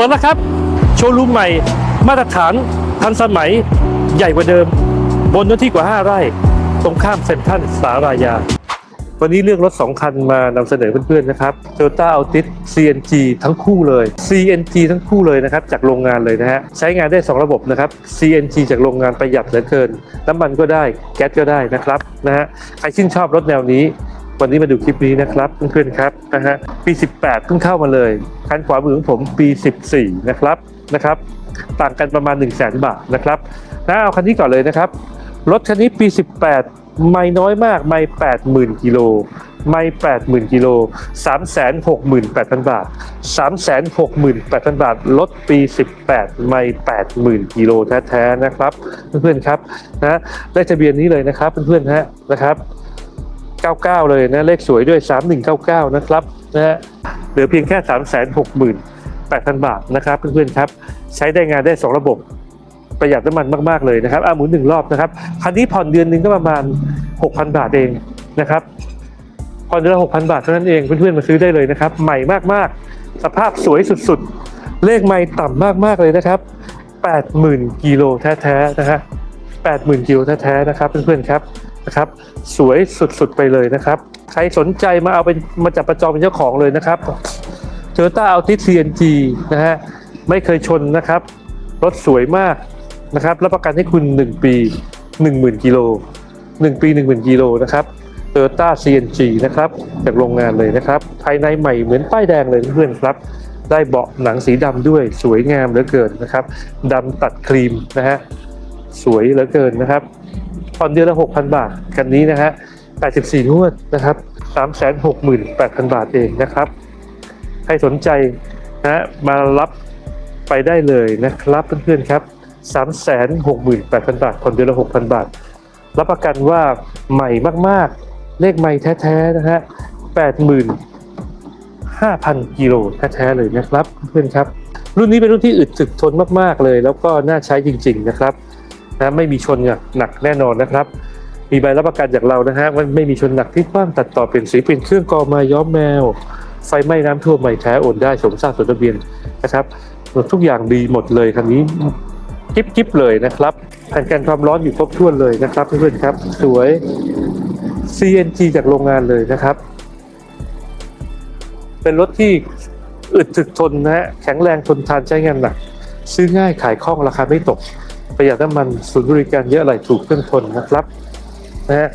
ปิดแล้วครับ โชว์รูมใหม่ มาตรฐานทันสมัยใหญ่กว่าเดิม บนเนื้อที่กว่า 5 ไร่ ตรงข้ามเซ็นทรัลสารายา วันนี้เลือกรถ 2 คันมานำเสนอเพื่อนๆนะครับ Toyota Altis CNG ทั้งคู่เลย CNG ทั้งคู่เลยนะครับ จากโรงงานเลยนะฮะ ใช้งานได้ 2 ระบบนะครับ CNG จากโรงงานประหยัดเหลือเกิน น้ำมันก็ได้ แก๊สก็ได้นะครับนะฮะใครชื่นชอบรถแนวนี้ วันนี้มาดูคลิปนี้นะครับเพื่อนๆครับนะฮะปี 18เพิ่งเข้ามาเลยคันขวามือของผมปี 14 นะครับนะครับ ต่างกันประมาณ 1 0 0 0 0แบาทนะครับนะเอาคันนี้ก่อนเลยนะครับ รถคันนี้ปี 18 ไม่น้อยมากไม่80,000กิโลไม่80,000กิโล368,000 บาท 368,000 บาทรถปี 18 ไม่ 80,000 กิโลแท้ๆ นะครับ เพื่อนๆ ครับ นะ ได้ทะเบียนนี้เลยนะครับ เพื่อนๆ ฮะ นะครับ 99 เลยนะเลขสวยด้วย 3199 นะครับนะฮะเหลือเพียงแค่ 368,000 บาทนะครับเพื่อนๆครับ ใช้ได้งานได้ 2 ระบบประหยัดน้ำมันมากๆเลยนะครับอะหมุนหนึ่งรอบนะครับคันนี้ผ่อนเดือนหนึ่งก็ประมาณ 6,000 บาทเองนะครับผ่อนเดือนละ6,000 บาทเท่านั้นเองเพื่อนๆมาซื้อได้เลยนะครับ ใหม่มากๆ สภาพสวยสุดๆ เลขไม่ต่ำมากๆเลยนะครับ 80,000 กิโลแท้ๆนะฮะ80,000 กิโลแท้ๆนะครับเพื่อนๆครับ นะครับ สวยสุดๆไปเลยนะครับ ใครสนใจมาเอาเป็นมาจับประจองเป็นเจ้าของเลยนะครับ Toyota Altis CNG นะฮะไม่เคยชนนะครับ รถสวยมากนะครับรับประกันให้คุณ 1 ปี 10,000กิโล1 ปี 10,000กิโลนะครับ Toyota CNG นะครับ จากโรงงานเลยนะครับ ภายในใหม่เหมือนป้ายแดงเลยเพื่อนๆครับ ได้เบาะหนังสีดำด้วยสวยงามเหลือเกินนะครับดำตัดครีมนะฮะสวยเหลือเกินนะครับ ผ่อนเดือนละ 6,000 บาทคันนี้นะฮะ 84งวดนะครับ 368,000 บาทเองนะครับ ใครสนใจนะฮะมารับไปได้เลยนะครับเพื่อนๆครับ 368,000 บาทคนเดือนละ 6,000 บาท รับประกันว่าใหม่มากๆ เลขใหม่แท้ๆนะฮะ 85,000 กิโลแท้ๆเลยนะครับเพื่อนๆครับรุ่นนี้เป็นรุ่นที่อึดถึกทนมากๆเลย แล้วก็น่าใช้จริง ๆ นะครับ นะไม่มีชนหนักแน่นอนนะครับ มีใบรับประกันจากเรานะฮะมันไม่มีชนหนักที่กว้างตัดต่อเปลี่ยนสีเปลี่ยนเครื่องกอมาย้อมแมว ไฟไหม้น้ำท่วมใหม่แท้โอนได้สมทราบสมทะเบียนนะครับทุกอย่างดีหมดเลยคันนี้กิ๊บกิ๊บเลยนะครับแผ่นกันความร้อนอยู่ครบถ้วนเลยนะครับเพื่อนๆครับ สวย CNG จากโรงงานเลยนะครับ เป็นรถที่อึดถึกทนนะฮะแข็งแรงทนทานใช้งานหนัก ซื้อง่ายขายคล่องราคาไม่ตก ประหยัดน้ำมันศูนย์บริการเยอะไหลถูกเครื่องทนนะครับนะฮะ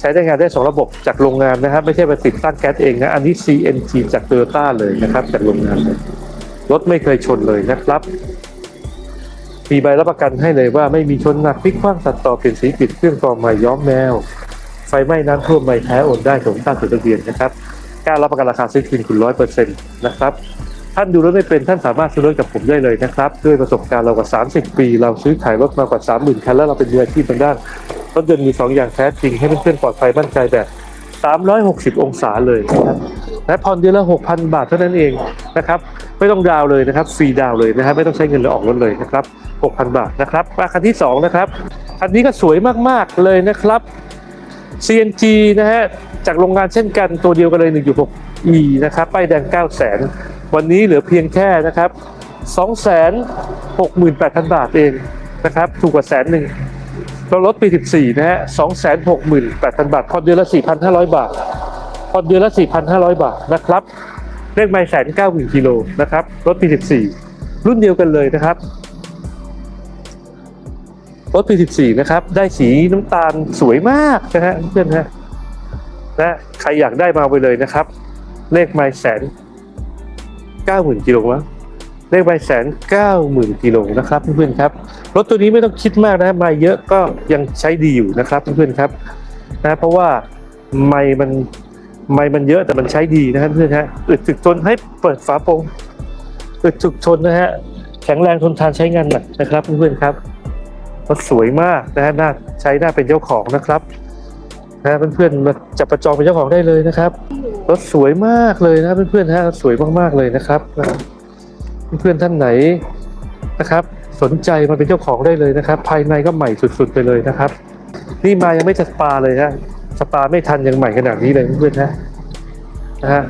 ใช้ได้งานได้2ระบบจากโรงงานนะครับ ไม่ใช่ไปติดตั้งแก๊สเองนะอันนี้ CNG จาก t o y ยต้าเลยนะครับ จากโรงงานรถไม่เคยชนเลยนะครับ มีใบรับประกันให้เลยว่าไม่มีชนหนักพลิกคว้างตัดต่อเปลี่ยนสีปิดเครื่องกรองใหม่ย้อมแมว ไฟไหม้น้ำท่วมใหม่แท้โอนได้สมตั้งสุดทะเบียนนะครับกล้ารับประกันราคาซื้อคืนคุณร้อยเปอร์เซ็นต์นะครับ ท่านดูรถไม่เป็นท่านสามารถซื้อรถกับผมได้เลยนะครับ ด้วยประสบการณ์เรากว่า 30 ปี เราซื้อขายรถมากว่า 30,000 คันแล้วเราเป็นมืออาชีพทางด้านรถยนต์มี 2 อย่างแท้จริงให้เพื่อนๆปลอดภัยมั่นใจแบบ 360 องศาเลยนะครับและผ่อนเดือนละ 6,000 บาทเท่านั้นเองนะครับไม่ต้องดาวเลยนะครับฟรีดาวเลยนะครับไม่ต้องใช้เงินเลยออกรถเลยนะครับ 6,000 บาทนะครับมาคันที่ 2 นะครับคันนี้ก็สวยมากๆเลยนะครับ CNG นะฮะจากโรงงานเช่นกันตัวเดียวกันเลย 1.6 E นะครับป้ายแดง 900,000 วันนี้เหลือเพียงแค่นะครับ 268,000 บาทเองนะครับ ถูกกว่าแสนหนึ่งเราลดปี 14 นะฮะ 268,000 บาทผ่อเดือนละ 4,500 บาทผ่อเดือนละ 4,500 บาทนะครับ เลขไม่แสนเก้าหมื่นกิโลนะครับ รถปี 14 รุ่นเดียวกันเลยนะครับ รถปี 14 นะครับ ได้สีน้ำตาลสวยมากนะฮะเพื่อนฮะนะใครอยากได้มาไปเลยนะครับ เลขไม่แสน เก้าหมื่นกิโลวะเลขใบแสนเก้าหมื่นกิโลนะครับเพื่อนๆครับรถตัวนี้ไม่ต้องคิดมากนะไม่เยอะก็ยังใช้ดีอยู่นะครับเพื่อนๆครับนะเพราะว่าไม่มันไม่มันเยอะแต่มันใช้ดีนะครับเพื่อนฮะอึดถึกทนให้เปิดฝาโปรงอึดถึกทนนะฮะแข็งแรงทนทานใช้งานหนักนะครับเพื่อนๆครับรถสวยมากนะฮะน่าใช้น่าเป็นเจ้าของนะครับ นะเพื่อนๆมาจับประจองเป็นเจ้าของได้เลยนะครับรถสวยมากเลยนะเพื่อนๆฮะสวยมากๆเลยนะครับเพื่อนๆท่านไหนนะครับ สนใจมาเป็นเจ้าของได้เลยนะครับ ภายในก็ใหม่สุดๆไปเลยนะครับ นี่มายังไม่สปาเลยฮะสปาไม่ทันยังใหม่ขนาดนี้เลยเพื่อนๆฮะนะฮะ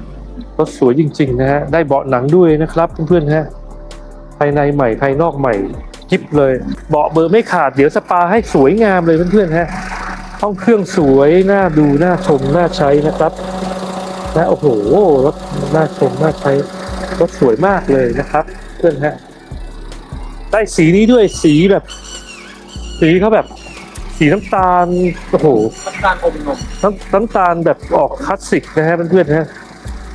รถสวยจริง ๆ นะฮะได้เบาะหนังด้วยนะครับเพื่อนๆฮะภายในใหม่ภายนอกใหม่กิฟเลย เบาะเบอร์ไม่ขาดเดี๋ยวสปาให้สวยงามเลยเพื่อนๆฮะ ห้องเครื่องสวยน่าดูน่าชมน่าใช้นะครับนะโอ้โหรถน่าชมน่าใช้รถสวยมากเลยนะครับ เพื่อนฮะได้สีนี้ด้วยสีแบบ สีเขาแบบ สีน้ำตาลโอ้โหน้ำตาลอมนมน้ำน้ำตาลแบบออกคลาสสิกนะฮะเพื่อนๆฮะ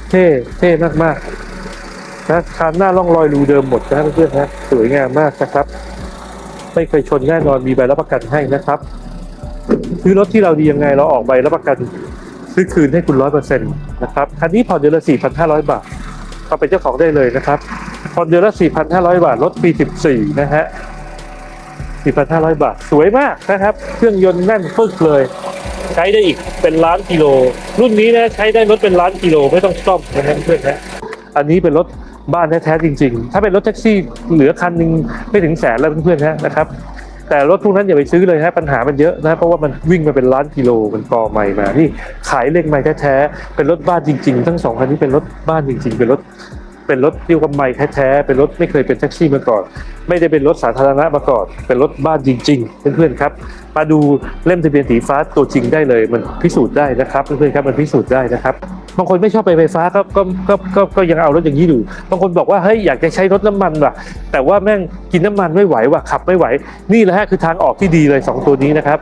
เท่เท่มากมากๆนะคานหน้าล่องรอยรูเดิมหมดนะฮะเพื่อนๆฮะสวยงามมากนะครับ ไม่เคยชนแน่นอนมีใบรับประกันให้นะครับ ซื้อรถที่เราดียังไงเราออกใบรับประกันซื้อคืนให้คุณร้อยเปอร์เซ็นต์นะครับคันนี้ผ่อนเดือนละสี่พันห้าร้อยบาทก็เป็นเจ้าของได้เลยนะครับผ่อนเดือนละสี่พันห้าร้อยบาทรถปีสิบสี่นะฮะสี่พันห้าร้อยบาทสวยมากนะครับ เครื่องยนต์แน่นฟึกเลย ใช้ได้อีกเป็นล้านกิโล รุ่นนี้นะใช้ได้รถเป็นล้านกิโลไม่ต้องซ่อมนะฮะเพื่อนนะอันนี้เป็นรถบ้านแท้ๆจริง ๆ ถ้าเป็นรถแท็กซี่เหลือคันหนึงไม่ถึงแสนแล้วเพื่อนๆนะครับ แต่รถพวกนั้นอย่าไปซื้อเลยนะปัญหามันเยอะนะเพราะว่ามันวิ่งมาเป็นล้านกิโลมันกอใหม่มานี่ขายเลขใหม่แท้ๆเป็นรถบ้านจริง ๆ ทั้งสองคันนี้เป็นรถบ้านจริง ๆ เป็นรถเป็นรถเรียกว่าใหม่แท้ๆเป็นรถไม่เคยเป็นแท็กซี่มาก่อนไม่ได้เป็นรถสาธารณะมาก่อนเป็นรถบ้านจริง ๆ เพื่อนๆครับ มาดูเล่มทะเบียนสีฟ้าตัวจริงได้เลย มันพิสูจน์ได้นะครับเพื่อนๆครับมันพิสูจน์ได้นะครับบางคนไม่ชอบไปไฟฟ้าก็ก็ก็ก็ก็ยังเอารถอย่างนี้อยู่บางคนบอกว่าเฮ้ยอยากจะใช้รถน้ำมันว่ะ แต่ว่าแม่งกินน้ำมันไม่ไหวว่ะขับไม่ไหว นี่แหละฮะคือทางออกที่ดีเลย 2 ตัวนี้นะครับ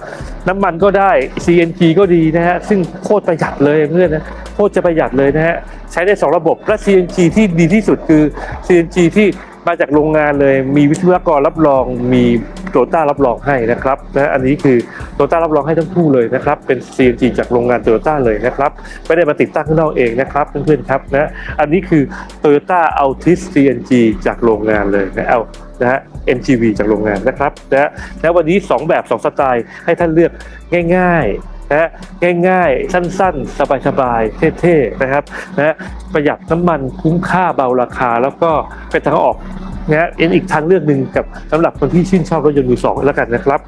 น้ำมันก็ได้ CNG ก็ดีนะฮะซึ่งโคตรประหยัดเลยเพื่อนนะโคตรจะประหยัดเลยนะฮะใช้ได้ 2 ระบบและ CNG ที่ดีที่สุดคือ CNG ที่ มาจากโรงงานเลยมีวิศวกรรับรอง มีโตต้ารับรองให้นะครับนะอันนี้คือโตต้ารับรองให้ทั้งคู่เลยนะครับ เป็น CNG จากโรงงานโตโยต้าเลยนะครับไม่ได้มาติดตั้งข้างนอกเองนะครับเพื่อนๆครับนะอันนี้คือ Toyota Altis CNG จากโรงงานเลยนะเอานะฮะ NGV จากโรงงานนะครับนะแล้ววันนี้ 2 แบบ 2 สไตล์ให้ท่านเลือกง่าย ๆ นะง่ายๆ สั้นๆ สบายๆ เท่ๆ นะครับนะประหยัดน้ำมันคุ้มค่าเบาราคา แล้วก็เป็นทางออกนะฮะเป็นอีกทางเลือกหนึ่งกับสำหรับคนที่ชื่นชอบรถยนต์มือสองแล้วกันนะครับ